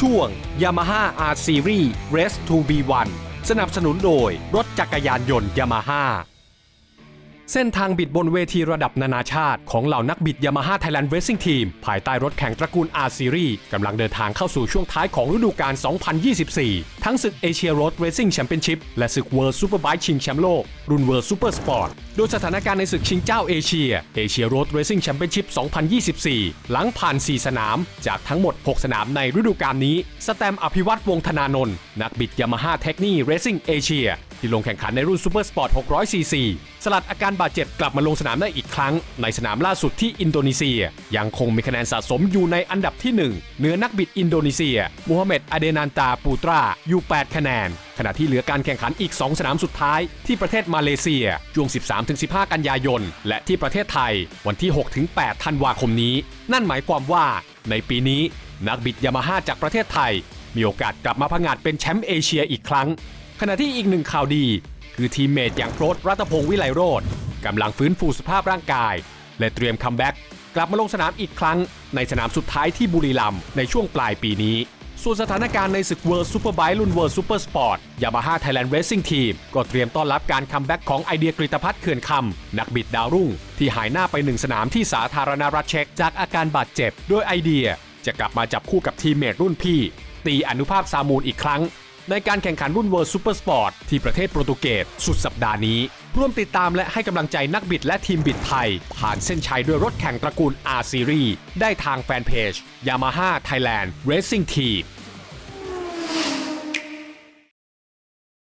ช่วง Yamaha R Series Race to B1 สนับสนุนโดยรถจักรยานยนต์ Yamaha เส้นทางบิดบนเวทีระดับนานาชาติของเหล่านักบิด Yamaha Thailand Racing Team ภายใต้รถแข่งตระกูล R Series กำลังเดินทางเข้าสู่ช่วงท้ายของฤดูกาล 2024 ทั้งศึก Asia Road Racing Championship และศึก World Superbike ชิงแชมป์โลก รุ่น World Super Sport โดยสถานการณ์ในศึกชิงเจ้าเอเชีย Asia Road Racing Championship 2024 หลังผ่าน 4 สนาม จากทั้งหมด 6 สนามในฤดูกาลนี้ สแตม์อภิวัตวงธนานนท์นักบิด Yamaha Techni Racing Asia ที่ลงแข่งขันในรุ่น Super Sport 600 cc สลัดอาการบาดเจ็บกลับมาลงสนามได้อีกครั้ง ในสนามล่าสุดที่อินโดนีเซีย ยังคงมีคะแนนสะสมอยู่ในอันดับที่ 1 เหนือนักบิดอินโดนีเซียมูฮัมเหม็ดอเดนันตาปูตราอยู่ 8 คะแนน ขณะที่เหลือการแข่งขันอีก 2 สนามสุดท้าย ที่ประเทศมาเลเซียช่วง 13-15 กันยายน และที่ประเทศไทยวันที่ 6-8 ธันวาคมนี้ นั่นหมายความว่าในปีนี้นักบิดยามาฮ่าจากประเทศไทย มีโอกาสกลับมาผงาดเป็นแชมป์เอเชียอีกครั้ง ขณะที่อีกหนึ่งข่าวดี คือทีมเมทอย่างโปรดรัตพงศ์วิไลโรธกำลังฟื้นฟูสภาพร่างกาย และเตรียมคัมแบ็กกลับมาลงสนามอีกครั้ง ในสนามสุดท้ายที่บุรีรัมย์ในช่วงปลายปีนี้ ส่วนสถานการณ์ในศึก World Superbike รุ่น World Super Sport Yamaha Thailand Racing Team ก็เตรียมต้อนรับการคัมแบ็กของไอเดียกริตพัฒน์เขื่อนคำนักบิดดาวรุ่ง ที่หายหน้าไปหนึ่งสนามที่สาธารณรัฐเช็กจากอาการบาดเจ็บ โดยไอเดียจะกลับมาจับคู่กับทีมเมทรุ่นพี่ ตีอนุภาพซามูลอีกครั้ง ในการแข่งขันรุ่นเวอร์ซูเปอร์สปอร์ตที่ประเทศโปรตุเกสสุดสัปดาห์นี้ ร่วมติดตามและให้กำลังใจนักบิดและทีมบิดไทย ผ่านเส้นชัยด้วยรถแข่งตระกูล R Series ได้ทางแฟนเพจ Yamaha Thailand Racing Team